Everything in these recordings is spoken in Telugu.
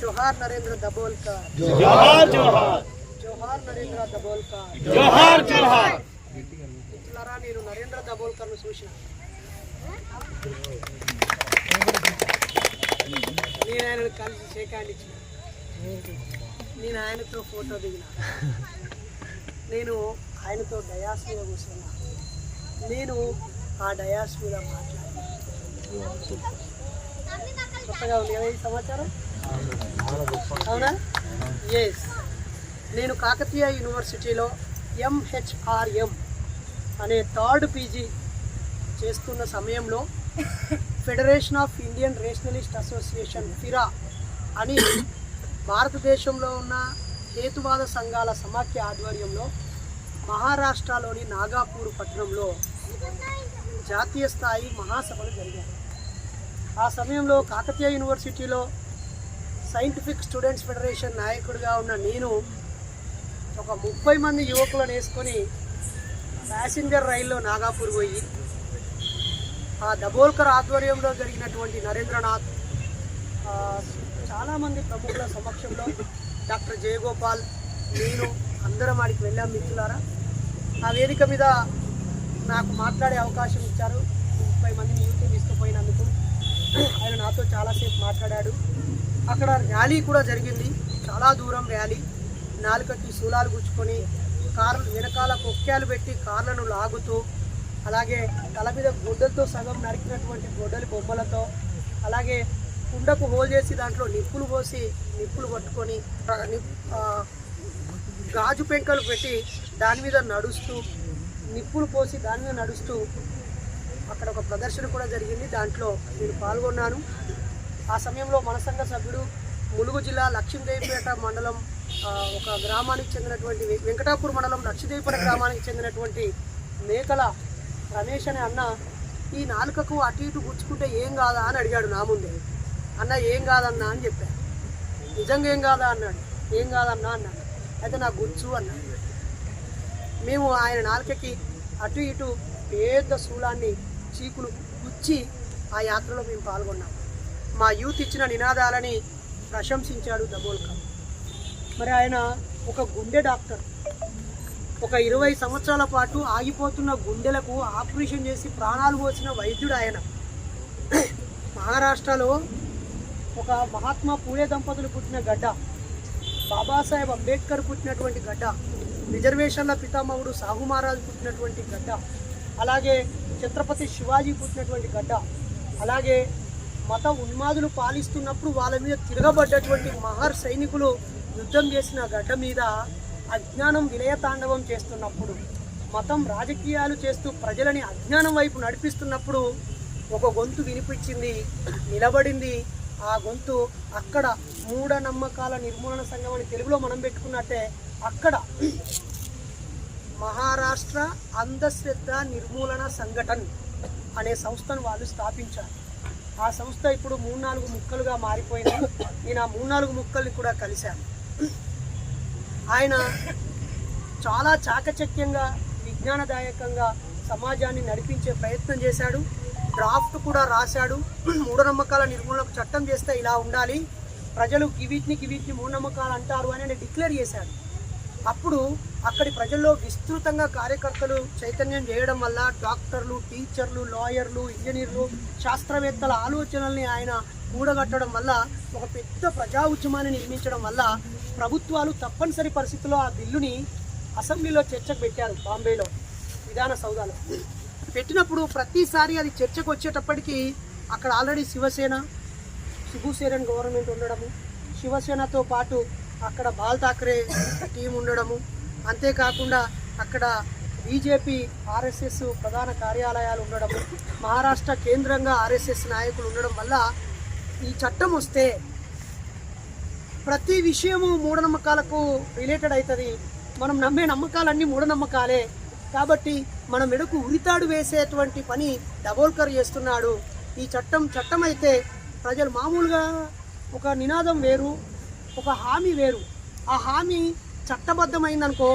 జోహార్ నరేంద్ర దబోల్కర్ జోహార్ జోహార్ జోహార్ నరేంద్ర దబోల్కర్ జోహార్ జోహార్ మిత్రులారా నేను నరేంద్ర దబోల్కర్ను చూసిన నేను ఆయనను కలిసి షేకాండ్ ఇచ్చిన నేను ఆయనతో ఫోటో దిగిన నేను ఆయనతో డయాస్ మీద కూర్చున్నా నేను ఆ డయాస్ మీద మాట్లాడిన కొత్తగా ఉంది కదా ఈ సమాచారం? అవునా? ఎస్ నేను కాకతీయ యూనివర్సిటీలో ఎంహెచ్ఆర్ఎం అనే థర్డ్ పీజీ చేస్తున్న సమయంలో federation of Indian rationalist association FIRA అని భారతదేశంలో ఉన్న హేతువాద సంఘాల సమాఖ్య ఆధ్వర్యంలో మహారాష్ట్రలోని నాగాపూర్ పట్టణంలో జాతీయ స్థాయి మహాసభలు జరిగాయి. ఆ సమయంలో కాకతీయ యూనివర్సిటీలో సైంటిఫిక్ స్టూడెంట్స్ ఫెడరేషన్ నాయకుడిగా ఉన్న నేను ఒక ముప్పై మంది యువకులను వేసుకొని ప్యాసింజర్ రైల్లో నాగాపూర్ పోయి ఆ దబోల్కర్ ఆధ్వర్యంలో జరిగినటువంటి నరేంద్రనాథ్ చాలామంది ప్రముఖుల సమక్షంలో డాక్టర్ జయగోపాల్ నేను అందరం ఆడికి వెళ్ళాం మిత్రులారా. ఆ వేదిక మీద నాకు మాట్లాడే అవకాశం ఇచ్చారు. ముప్పై మందిని యూట్యూబ్ తీసుకుపోయినందుకు ఆయన నాతో చాలాసేపు మాట్లాడాడు. అక్కడ ర్యాలీ కూడా జరిగింది. చాలా దూరం ర్యాలీ. నాలుకకి శూలాలు గుచ్చుకొని కార్లు వెనకాల కొక్కాలు పెట్టి కార్లను లాగుతూ అలాగే తల మీద గొడ్డలతో సగం నరికినటువంటి గొడ్డలి బొమ్మలతో అలాగే కుండకు హోల్ చేసి దాంట్లో నిప్పులు పోసి నిప్పులు పట్టుకొని గాజు పెంకలు పెట్టి దాని మీద నడుస్తూ నిప్పులు పోసి దాని మీద నడుస్తూ అక్కడ ఒక ప్రదర్శన కూడా జరిగింది. దాంట్లో నేను పాల్గొన్నాను. ఆ సమయంలో మన సంఘ సభ్యుడు ములుగు జిల్లా లక్ష్మీదేవిపేట మండలం ఒక గ్రామానికి చెందినటువంటి వెంకటాపూర్ మండలం లక్ష్మీదేవిపేట గ్రామానికి చెందినటువంటి మేకల రమేష్ అనే అన్న ఈ నాలుకకు అటు ఇటు గుచ్చుకుంటే ఏం కాదా? అని అడిగాడు నా ముందే. అన్న ఏం కాదన్నా? అని చెప్పాను నిజంగా ఏం కాదా? అన్నాడు. ఏం కాదన్నా? అన్నాడు. అయితే నా గుచ్చు అన్నాడు మేము ఆయన నాలుకకి అటు ఇటు పెద్ద శూలాన్ని చీకులు గుచ్చి ఆ యాత్రలో మేము పాల్గొన్నాం. మా యూత్ ఇచ్చిన నినాదాలని ప్రశంసించాడు దబోల్కర్. మరి ఆయన ఒక గుండె డాక్టర్. ఒక ఇరవై సంవత్సరాల పాటు ఆగిపోతున్న గుండెలకు ఆపరేషన్ చేసి ప్రాణాలు పోసిన వైద్యుడు ఆయన. మహారాష్ట్రలో ఒక మహాత్మా పూలే దంపతులు పుట్టిన గడ్డ. బాబాసాహెబ్ అంబేద్కర్ పుట్టినటువంటి గడ్డ. రిజర్వేషన్ల పితామహుడు సాహు మహారాజు పుట్టినటువంటి గడ్డ. అలాగే ఛత్రపతి శివాజీ పుట్టినటువంటి గడ్డ అలాగే మత ఉన్మాదులు పాలిస్తున్నప్పుడు వాళ్ళ మీద తిరగబడ్డటువంటి మహర్ సైనికులు యుద్ధం చేసిన గడ్డ మీద అజ్ఞానం విలయతాండవం చేస్తున్నప్పుడు మతం రాజకీయాలు చేస్తూ ప్రజలని అజ్ఞానం వైపు నడిపిస్తున్నప్పుడు ఒక గొంతు వినిపించింది నిలబడింది. ఆ గొంతు అక్కడ మూఢనమ్మకాల నిర్మూలన సంఘం అని తెలుగులో మనం పెట్టుకున్నట్టే అక్కడ మహారాష్ట్ర అంధశ్రద్ధ నిర్మూలన సంఘటన్ అనే సంస్థను వాళ్ళు స్థాపించారు. ఆ సంస్థ ఇప్పుడు మూడు నాలుగు ముక్కలుగా మారిపోయింది. నేను ఆ మూడు నాలుగు ముక్కల్ని కూడా కలిశాను. ఆయన చాలా చాకచక్యంగా విజ్ఞానదాయకంగా సమాజాన్ని నడిపించే ప్రయత్నం చేశాడు. డ్రాఫ్ట్ కూడా రాశాడు. మూఢనమ్మకాల నిర్మూలనకు చట్టం చేస్తే ఇలా ఉండాలి. ప్రజలు గివీటిని గివీటిని మూఢనమ్మకాలు అంటారు అని డిక్లేర్ చేశాడు. అప్పుడు అక్కడి ప్రజల్లో విస్తృతంగా కార్యకర్తలు చైతన్యం చేయడం వల్ల డాక్టర్లు టీచర్లు లాయర్లు ఇంజనీర్లు శాస్త్రవేత్తల ఆలోచనల్ని ఆయన కూడగట్టడం వల్ల ఒక పెద్ద ప్రజా ఉద్యమాన్ని నిర్మించడం వల్ల ప్రభుత్వాలు తప్పనిసరి పరిస్థితుల్లో ఆ బిల్లుని అసెంబ్లీలో చర్చకు పెట్టారు బాంబేలో విధాన సౌదాలో పెట్టినప్పుడు ప్రతిసారి అది చర్చకు వచ్చేటప్పటికి అక్కడ ఆల్రెడీ శివసేన శిబుసేనన్ గవర్నమెంట్ ఉండడము శివసేనతో పాటు అక్కడ బాల్ ఠాక్రే టీం ఉండడము. అంతేకాకుండా అక్కడ బీజేపీ ఆర్ఎస్ఎస్ ప్రధాన కార్యాలయాలు ఉండడము. మహారాష్ట్ర కేంద్రంగా ఆర్ఎస్ఎస్ నాయకులు ఉండడం వల్ల ఈ చట్టం వస్తే ప్రతి విషయము మూఢనమ్మకాలకు రిలేటెడ్ అవుతుంది మనం నమ్మే నమ్మకాలన్నీ మూఢనమ్మకాలే. కాబట్టి మన మెడకు ఉరితాడు వేసేటువంటి పని డబోల్కర్ చేస్తున్నాడు. ఈ చట్టం చట్టం అయితే ప్రజలు మామూలుగా ఒక నినాదం వేరు. ఒక హామీ వేరు. ఆ హామీ చట్టబద్ధమైందనుకో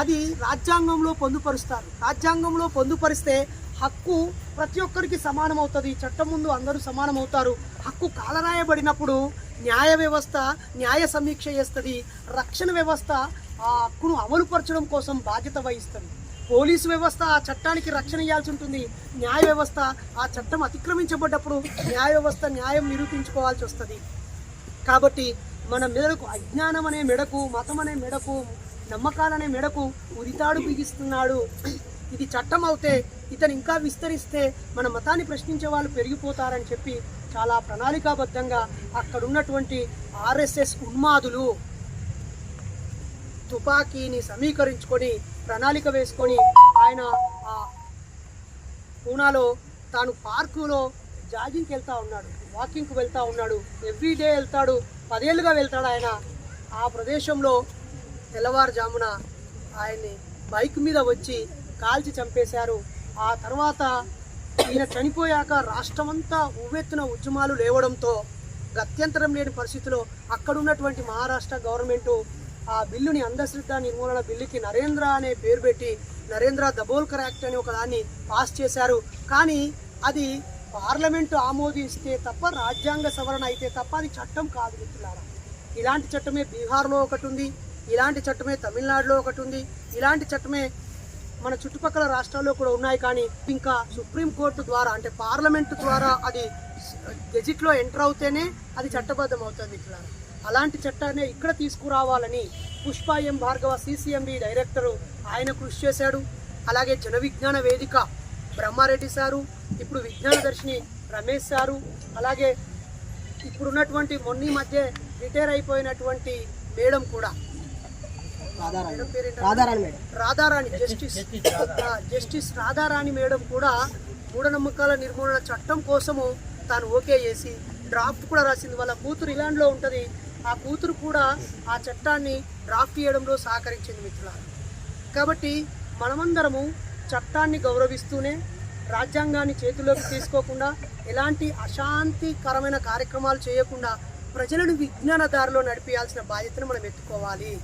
అది రాజ్యాంగంలో పొందుపరుస్తారు. రాజ్యాంగంలో పొందుపరిస్తే హక్కు ప్రతి ఒక్కరికి సమానం అవుతుంది చట్టం ముందు అందరూ సమానం అవుతారు హక్కు కాలరాయబడినప్పుడు న్యాయ వ్యవస్థ న్యాయ సమీక్ష చేస్తుంది. రక్షణ వ్యవస్థ ఆ హక్కును అమలుపరచడం కోసం బాధ్యత వహిస్తుంది. పోలీసు వ్యవస్థ ఆ చట్టానికి రక్షణ ఇవ్వాల్సి ఉంటుంది. న్యాయ వ్యవస్థ ఆ చట్టం అతిక్రమించబడ్డప్పుడు న్యాయ వ్యవస్థ న్యాయం నిరూపించుకోవాల్సి వస్తుంది. కాబట్టి మన మెడకు అజ్ఞానం అనే మెడకు మతం అనే మెడకు నమ్మకాలనే మెడకు ఉరితాడు బిగిస్తున్నాడు. ఇది చట్టం అవుతే ఇతను ఇంకా విస్తరిస్తే మన మతాన్ని ప్రశ్నించే వాళ్ళు పెరిగిపోతారని చెప్పి చాలా ప్రణాళికాబద్ధంగా అక్కడున్నటువంటి ఆర్ఎస్ఎస్ ఉన్మాదులు తుపాకీని సమీకరించుకొని ప్రణాళిక వేసుకొని ఆయన ఆ పూనాలో తాను పార్కులో జాగింగ్కి వెళ్తా ఉన్నాడు వాకింగ్కి వెళ్తా ఉన్నాడు ఎవ్రీ డే వెళ్తాడు. పదేళ్ళుగా వెళ్తాడు ఆయన. ఆ ప్రదేశంలో తెల్లవారుజామున ఆయన్ని బైక్ మీద వచ్చి కాల్చి చంపేశారు. ఆ తర్వాత ఈయన చనిపోయాక రాష్ట్రమంతా ఉవ్వెత్తున ఉద్యమాలు లేవడంతో గత్యంతరం లేని పరిస్థితిలో అక్కడ ఉన్నటువంటి మహారాష్ట్ర గవర్నమెంటు ఆ బిల్లుని అంధశ్రద్ధ నిర్మూలన బిల్లుకి నరేంద్ర అనే పేరు పెట్టి నరేంద్ర దబోల్కర్ యాక్ట్ అని ఒక దాన్ని పాస్ చేశారు. కానీ అది పార్లమెంటు ఆమోదిస్తే తప్ప రాజ్యాంగ సవరణ అయితే తప్ప అది చట్టం కాదు మిత్రులారా. ఇలాంటి చట్టమే బీహార్లో ఒకటి ఉంది ఇలాంటి చట్టమే తమిళనాడులో ఒకటి ఉంది ఇలాంటి చట్టమే మన చుట్టుపక్కల రాష్ట్రాల్లో కూడా ఉన్నాయి కానీ ఇంకా సుప్రీంకోర్టు ద్వారా అంటే పార్లమెంటు ద్వారా అది గెజిట్లో ఎంటర్ అవుతేనే అది చట్టబద్ధం అవుతుంది ఇట్లా అలాంటి చట్టాన్ని ఇక్కడ తీసుకురావాలని Pushpa M Bhargava CCMB director ఆయన కృషి చేశాడు. అలాగే జన విజ్ఞాన వేదిక బ్రహ్మారెడ్డి సారు ఇప్పుడు విజ్ఞాన దర్శిని రమేష్ సారు అలాగే ఇప్పుడున్నటువంటి మొన్నీ మధ్య రిటైర్ అయిపోయినటువంటి మేడం కూడా? Radharani justice. Justice Radharani madam కూడా మూఢనమ్మకాల నిర్మూలన చట్టం కోసము తాను ఓకే చేసి డ్రాఫ్ట్ కూడా రాసింది. వాళ్ళ కూతురు ఇలాండ్లో ఉంటుంది. ఆ కూతురు కూడా ఆ చట్టాన్ని డ్రాఫ్ట్ చేయడంలో సహకరించింది మిత్రులారా. కాబట్టి మనమందరము చట్టాన్ని గౌరవిస్తూనే రాజ్యాంగాన్ని చేతిలోకి తీసుకోకుండా ఎలాంటి అశాంతికరమైన కార్యక్రమాలు చేయకుండా ప్రజలను విజ్ఞాన దారిలో నడిపించాల్సిన బాధ్యతను మనం ఎత్తుకోవాలి.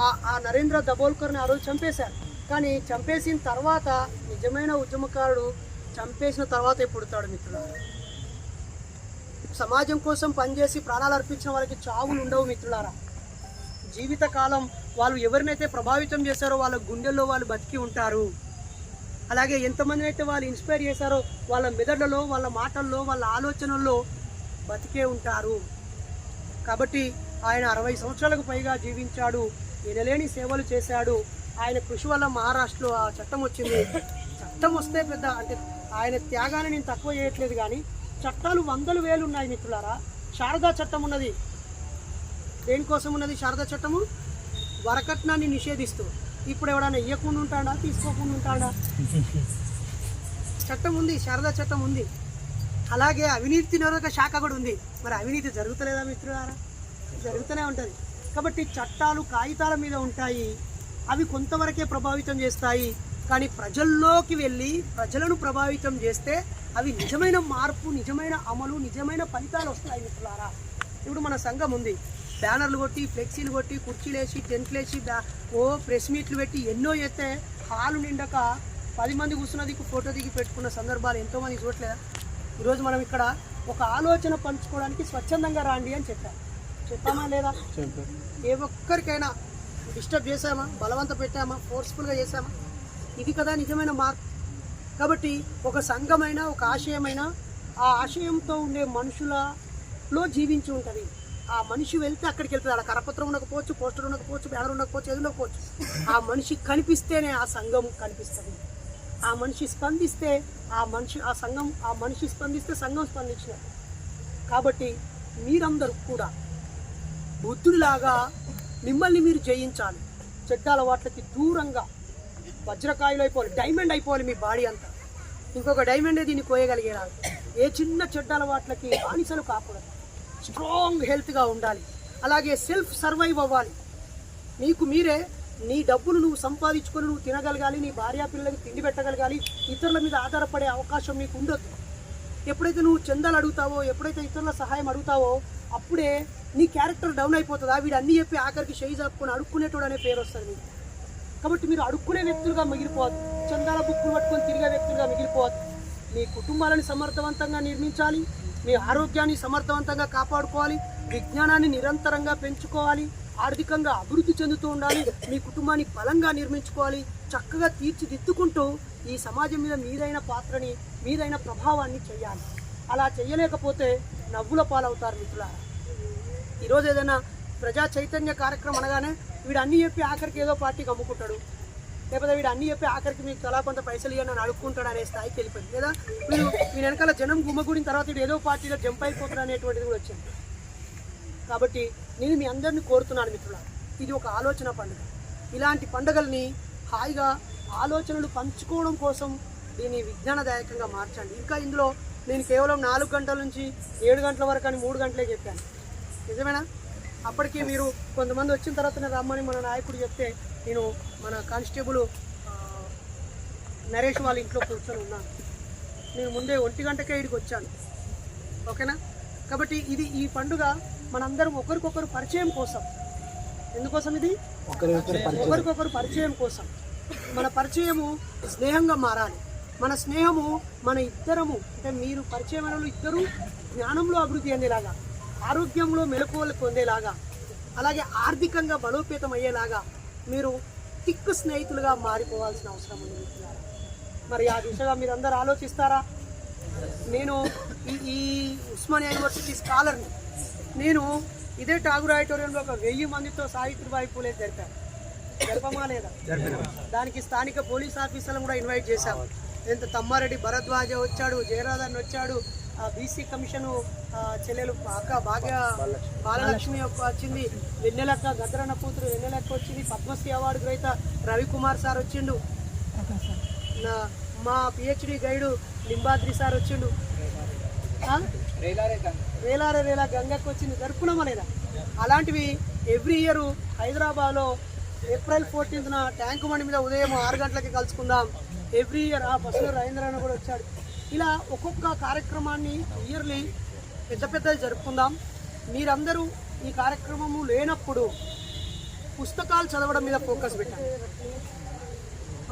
ఆ- ఆ నరేంద్ర దబోల్కర్ని ఆ రోజు చంపేశారు. కానీ చంపేసిన తర్వాత నిజమైన ఉద్యమకారుడు చంపేసిన తర్వాతే పుడతాడు మిత్రులారా? సమాజం కోసం పనిచేసి ప్రాణాలు అర్పించిన వాళ్ళకి చావులు ఉండవు మిత్రులారా. జీవితకాలం వాళ్ళు ఎవరినైతే ప్రభావితం చేశారో వాళ్ళ గుండెల్లో వాళ్ళు బతికి ఉంటారు. అలాగే ఎంతమందిని అయితే వాళ్ళు ఇన్స్పైర్ చేశారో వాళ్ళ మెదడులలో వాళ్ళ మాటల్లో వాళ్ళ ఆలోచనల్లో బతికే ఉంటారు. కాబట్టి ఆయన అరవై సంవత్సరాలకు పైగా జీవించాడు. ఎనలేని సేవలు చేశాడు. ఆయన కృషి వల్ల మహారాష్ట్రలో ఆ చట్టం వచ్చింది. చట్టం వస్తే పెద్ద అంటే ఆయన త్యాగాన్ని నేను తక్కువ చేయట్లేదు కానీ చట్టాలు వందలు వేలు ఉన్నాయి మిత్రులారా. శారదా చట్టం ఉన్నది. దేనికోసం ఉన్నది శారదా చట్టము? వరకట్నాన్ని నిషేధిస్తూ. ఇప్పుడు ఎవడన్నా ఇవ్వకుండా ఉంటాడా తీసుకోకుండా ఉంటాడా? చట్టం ఉంది శారదా చట్టం ఉంది. అలాగే అవినీతి నిరోధక శాఖ కూడా ఉంది. మరి అవినీతి జరుగుతలేదా మిత్రులారా? జరుగుతూనే ఉంటుంది. కాబట్టి చట్టాలు కాగితాల మీద ఉంటాయి. అవి కొంతవరకే ప్రభావితం చేస్తాయి. కానీ ప్రజల్లోకి వెళ్ళి ప్రజలను ప్రభావితం చేస్తే అవి నిజమైన మార్పు నిజమైన అమలు నిజమైన ఫలితాలు వస్తాయి మిత్రులారా. ఇప్పుడు మన సంఘం ఉంది. బ్యానర్లు కొట్టి ఫ్లెక్సీలు కొట్టి కుర్చీలు వేసి టెంట్లు వేసి ఓ ప్రెస్ మీట్లు పెట్టి ఎన్నో చేస్తే హాలు నిండక పది మంది కూర్చున్నది ఫోటో దిగి పెట్టుకున్న సందర్భాలు ఎంతోమంది చూడట్లేదా? ఈరోజు మనం ఇక్కడ ఒక ఆలోచన పంచుకోవడానికి స్వచ్ఛందంగా రాండి అని చెప్పాం. చెప్పామా లేదా? ఏ ఒక్కరికైనా డిస్టర్బ్ చేశామా? బలవంత పెట్టామా? ఫోర్స్ఫుల్గా చేశామా? ఇది కదా నిజమైన మార్పు. కాబట్టి ఒక సంఘమైన ఒక ఆశయమైన ఆ ఆశయంతో ఉండే మనుషులలో జీవించి ఉంటుంది. ఆ మనిషి వెళ్తే అక్కడికి వెళ్తుంది. అక్కడ కరపత్రం ఉండకపోవచ్చు పోస్టర్ ఉండకపోవచ్చు బ్యానర్ ఉండకపోవచ్చు ఏది ఉండకపోవచ్చు. ఆ మనిషి కనిపిస్తేనే ఆ సంఘం కనిపిస్తుంది. ఆ మనిషి స్పందిస్తే ఆ మనిషి ఆ సంఘం ఆ మనిషి స్పందిస్తే సంఘం స్పందించినట్టు కాబట్టి మీరందరూ కూడా బుద్ధుడిలాగా మిమ్మల్ని మీరు జయించాలి. చెడ్డ అలవాట్లకి దూరంగా వజ్రకాయలు అయిపోవాలి డైమండ్ అయిపోవాలి మీ బాడీ అంతా. ఇంకొక డైమండే దీన్ని కోయగలిగేలా. ఏ చిన్న చెడ్డ అలవాట్లకి బానిసలు కాకూడదు. స్ట్రాంగ్ హెల్త్గా ఉండాలి. అలాగే సెల్ఫ్ సర్వైవ్ అవ్వాలి. నీకు మీరే నీ డబ్బులు నువ్వు సంపాదించుకొని నువ్వు తినగలగాలి నీ భార్యా పిల్లలకి తిండి పెట్టగలగాలి ఇతరుల మీద ఆధారపడే అవకాశం నీకు ఉండొద్దు ఎప్పుడైతే నువ్వు చందాలు అడుగుతావో ఎప్పుడైతే ఇతరుల సహాయం అడుగుతావో అప్పుడే నీ క్యారెక్టర్ డౌన్ అయిపోతుందా. వీడు అన్నీ చెప్పి ఆఖరికి షేయి జాపుకొని అడుక్కునేటోడు అనే పేరు వస్తుంది నీకు. కాబట్టి మీరు అడుక్కునే వ్యక్తులుగా మిగిలిపోవద్దు. చందాల బుక్కులు పట్టుకొని తిరిగే వ్యక్తులుగా మిగిలిపోవద్దు. మీ కుటుంబాలను సమర్థవంతంగా నిర్మించాలి. మీ ఆరోగ్యాన్ని సమర్థవంతంగా కాపాడుకోవాలి విజ్ఞానాన్ని నిరంతరంగా పెంచుకోవాలి ఆర్థికంగా అభివృద్ధి చెందుతూ ఉండాలి మీ కుటుంబాన్ని బలంగా నిర్మించుకోవాలి చక్కగా తీర్చిదిద్దుకుంటూ ఈ సమాజం మీద మీదైన పాత్రని మీదైన ప్రభావాన్ని చేయాలి. అలా చేయలేకపోతే నవ్వుల పాలవుతారు మిత్రులారా. ఈరోజు ఏదైనా ప్రజా చైతన్య కార్యక్రమం అనగానే వీడు అన్నీ చెప్పి ఆఖరికి ఏదో పార్టీకి అమ్ముకుంటాడు. లేకపోతే వీడు అన్ని చెప్పి ఆఖరికి మీకు చాలా కొంత పైసలు ఇవ్వని అని అడుక్కుంటాడు అనే స్థాయికి వెళ్ళిపోయింది. లేదా వీడు వీని వెనకాల జనం గుమ్మగూడిన తర్వాత వీడు ఏదో పార్టీలో జంప్ అయిపోతాడు అనేటువంటిది కూడా వచ్చింది. కాబట్టి నేను మీ అందరిని కోరుతున్నాను మిత్రులారా ఇది ఒక ఆలోచన పండుగ. ఇలాంటి పండుగల్ని హాయిగా ఆలోచనలు పంచుకోవడం కోసం దీన్ని విజ్ఞానదాయకంగా మార్చండి. ఇంకా ఇందులో నేను కేవలం నాలుగు గంటల నుంచి ఏడు గంటల వరకు అని మూడు గంటలే చెప్పాను. నిజమేనా? అప్పటికీ మీరు కొంతమంది వచ్చిన తర్వాతనే రమ్మని మన నాయకుడు చెప్తే నేను మన కానిస్టేబుల్ నరేష్ వాళ్ళ ఇంట్లో కూర్చొని ఉన్నాను. నేను ముందే ఒంటి గంటకే ఇడికి వచ్చాను. ఓకేనా? కాబట్టి ఇది ఈ పండుగ మనందరం ఒకరికొకరు పరిచయం కోసం. ఎందుకోసం ఇది? ఒకరికొకరు పరిచయం. కోసం. మన పరిచయము స్నేహంగా మారాలి. మన స్నేహము మన ఇద్దరము అంటే మీరు వాళ్ళు ఇద్దరు జ్ఞానంలో అభివృద్ధి అందేలాగా ఆరోగ్యంలో మెలకువలు పొందేలాగా అలాగే ఆర్థికంగా బలోపేతం అయ్యేలాగా మీరు తిక్కు స్నేహితులుగా మారిపోవాల్సిన అవసరం ఉంది మిత్రులారా. మరి ఆ దిశగా మీరు అందరు ఆలోచిస్తారా? నేను ఈ ఈ ఉస్మానియా యూనివర్సిటీ స్కాలర్ని. నేను ఇదే ఠాగూర్ ఆడిటోరియంలో ఒక వెయ్యి మందితో సావిత్రిబాయి పూలే జరిపాను. జరపమా లేదా? దానికి స్థానిక పోలీస్ ఆఫీసర్లను కూడా ఇన్వైట్ చేశాము ఎంత తమ్మారెడ్డి భరద్వాజ వచ్చాడు జయరాధన్ వచ్చాడు బీసీ కమిషన్ చెల్లెలు అక్క భాగ్య బాలలక్ష్మి. యొక్క వచ్చింది. వెన్నెలక్క గద్రన్న కూతురు వెన్నెలక్క వచ్చింది. పద్మశ్రీ అవార్డు గ్రహీత రవికుమార్ సార్ వచ్చిండు. నా మా పిహెచ్డి గైడు లింబాద్రి సార్ వచ్చిండు. ఆ? రేలారే రేలా గంగకు వచ్చింది. జరుపుకున్నామా లేదా అలాంటివి ఎవ్రీ ఇయర్ హైదరాబాద్లో ఏప్రిల్ ఫోర్టీన్త్న ట్యాంక్ బండి మీద ఉదయం ఆరు గంటలకి కలుసుకుందాం. ఎవ్రీ ఇయర్ ఆ బస్సులో రవీంద్ర కూడా వచ్చాడు. ఇలా ఒక్కొక్క కార్యక్రమాన్ని ఇయర్లీ పెద్ద పెద్దది జరుపుకుందాం. మీరందరూ ఈ కార్యక్రమము లేనప్పుడు పుస్తకాలు చదవడం మీద ఫోకస్ పెట్టండి.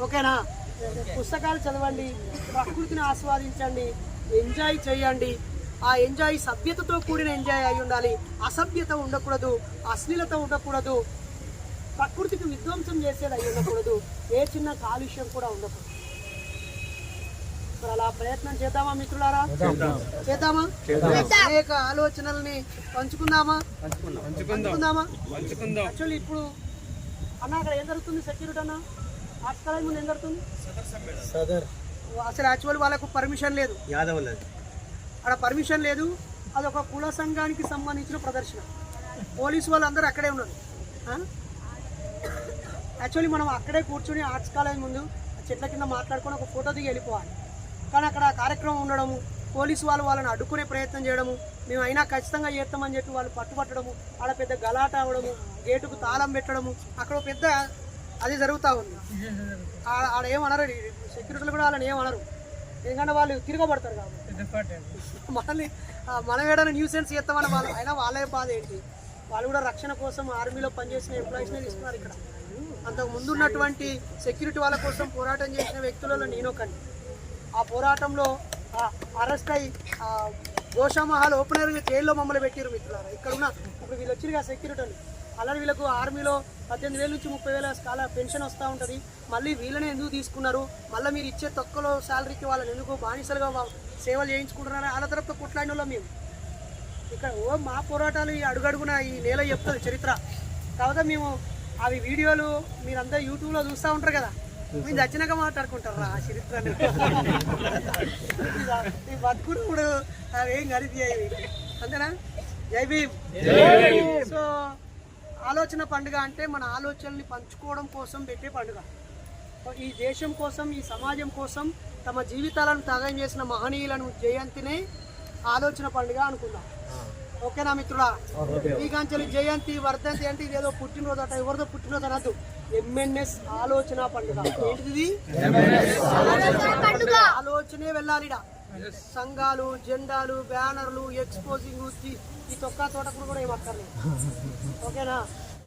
ఓకేనా? పుస్తకాలు చదవండి ప్రకృతిని ఆస్వాదించండి ఎంజాయ్ చేయండి. ఆ ఎంజాయ్ సభ్యతతో కూడిన ఎంజాయ్ అయి ఉండాలి. అసభ్యత ఉండకూడదు అశ్లీలత ఉండకూడదు ప్రకృతికి విధ్వంసం చేసేది అయి ఉండకూడదు. ఏ చిన్న కాలుష్యం కూడా ఉండకూడదు. మరి అలా ప్రయత్నం చేద్దామా మిత్రులారా? చేద్దామా? అనేక ఆలోచనల్ని పంచుకుందామా? పంచుకుందామా? యాక్చువల్లీ ఇప్పుడు అన్న అక్కడ ఏం జరుగుతుంది సెక్యూరిటీ అన్న? ఆర్ట్స్ కాలేజ్ ముందు ఏం జరుగుతుంది? సదర్ అసలు యాక్చువల్ వాళ్ళకు పర్మిషన్ లేదు. యాదవ్ అక్కడ పర్మిషన్ లేదు. అది ఒక కుల సంఘానికి సంబంధించిన ప్రదర్శన. పోలీసు వాళ్ళు అందరూ అక్కడే ఉన్నారు. యాక్చువల్లీ మనం అక్కడే కూర్చుని ఆర్ట్స్ కాలేజ్ ముందు చెట్ల కింద మాట్లాడుకొని ఒక ఫోటో దిగి వెళ్ళిపోవాలి. కానీ అక్కడ కార్యక్రమం ఉండడము పోలీసు వాళ్ళు వాళ్ళని అడ్డుకునే ప్రయత్నం చేయడము మేము అయినా ఖచ్చితంగా చేస్తామని చెప్పి వాళ్ళు పట్టుపట్టడము ఆడ పెద్ద గలాట అవడము గేటుకు తాళం పెట్టడము అక్కడ పెద్ద అది జరుగుతూ ఉంది. ఆడ ఏమనరు సెక్యూరిటీలు కూడా వాళ్ళని ఏమనరు ఎందుకంటే వాళ్ళు తిరగబడతారు కాబట్టి. ఆ, మనం ఏదైనా న్యూసెన్స్ చేస్తామని వాళ్ళు అయినా వాళ్ళే బాధ ఏంటి? వాళ్ళు కూడా రక్షణ కోసం ఆర్మీలో పనిచేసిన ఎంప్లాయీస్నే తీసుకున్నారు ఇక్కడ. అంతకు ముందు ఉన్నటువంటి సెక్యూరిటీ వాళ్ళ కోసం పోరాటం చేసిన వ్యక్తులలో నేను ఒకని ఆ పోరాటంలో అరెస్ట్ అయ్యి ఆ, గోషామహల్ ఓపెనర్గా జైల్లో మమ్మల్ని పెట్టారు మిత్రులారా. ఇక్కడ ఉన్న ఇప్పుడు వీళ్ళు వచ్చిరు సెక్యూరిటీ వాళ్ళు వీళ్ళకు ఆర్మీలో పద్దెనిమిది వేల నుంచి ముప్పై వేల స్కాల పెన్షన్ వస్తూ ఉంటుంది. మళ్ళీ వీళ్ళని ఎందుకు తీసుకున్నారు? మళ్ళీ మీరు ఇచ్చే తక్కువలో శాలరీకి వాళ్ళని ఎందుకు బానిసలుగా సేవలు చేయించుకుంటున్నారా? వాళ్ళ తరపుతో కొట్లాడిన వాళ్ళం మేము. ఇక్కడ ఓ మా పోరాటాలు ఈ అడుగడుగున ఈ నేల చెప్తుంది చరిత్ర. కాకపోతే మేము అవి వీడియోలు మీరందరూ యూట్యూబ్లో చూస్తూ ఉంటారు కదా. మీరు మాట్లాడుకుంటారు ఆ ఈ బతుకుడు ఇప్పుడు అవేం కనిపించాయి అంతేనా? జై భీమ్. సో ఆలోచన పండుగ అంటే మన ఆలోచనల్ని పంచుకోవడం కోసం పెట్టే పండుగ. ఈ దేశం కోసం ఈ సమాజం కోసం తమ జీవితాలను త్యాగం చేసిన మహనీయులను జయంతినే ఆలోచన పండుగ అనుకుందాం. ఓకేనా మిత్రుడా? శ్రీకాంచలి జయంతి వర్ధంతి అంటే ఇది ఏదో పుట్టినరోజు అట. ఎవరిదో పుట్టినరోజు అనద్దు. ఎంఎన్ఎస్ ఆలోచన పండుగ. ఏంటిది? ఆలోచనే వెళ్ళాలిడ? సంఘాలు జెండాలు బ్యానర్లు ఎక్స్పోజింగ్ ఈ తొక్క తోటకులు కూడా ఏం అక్కర్లేదు. ఓకేనా?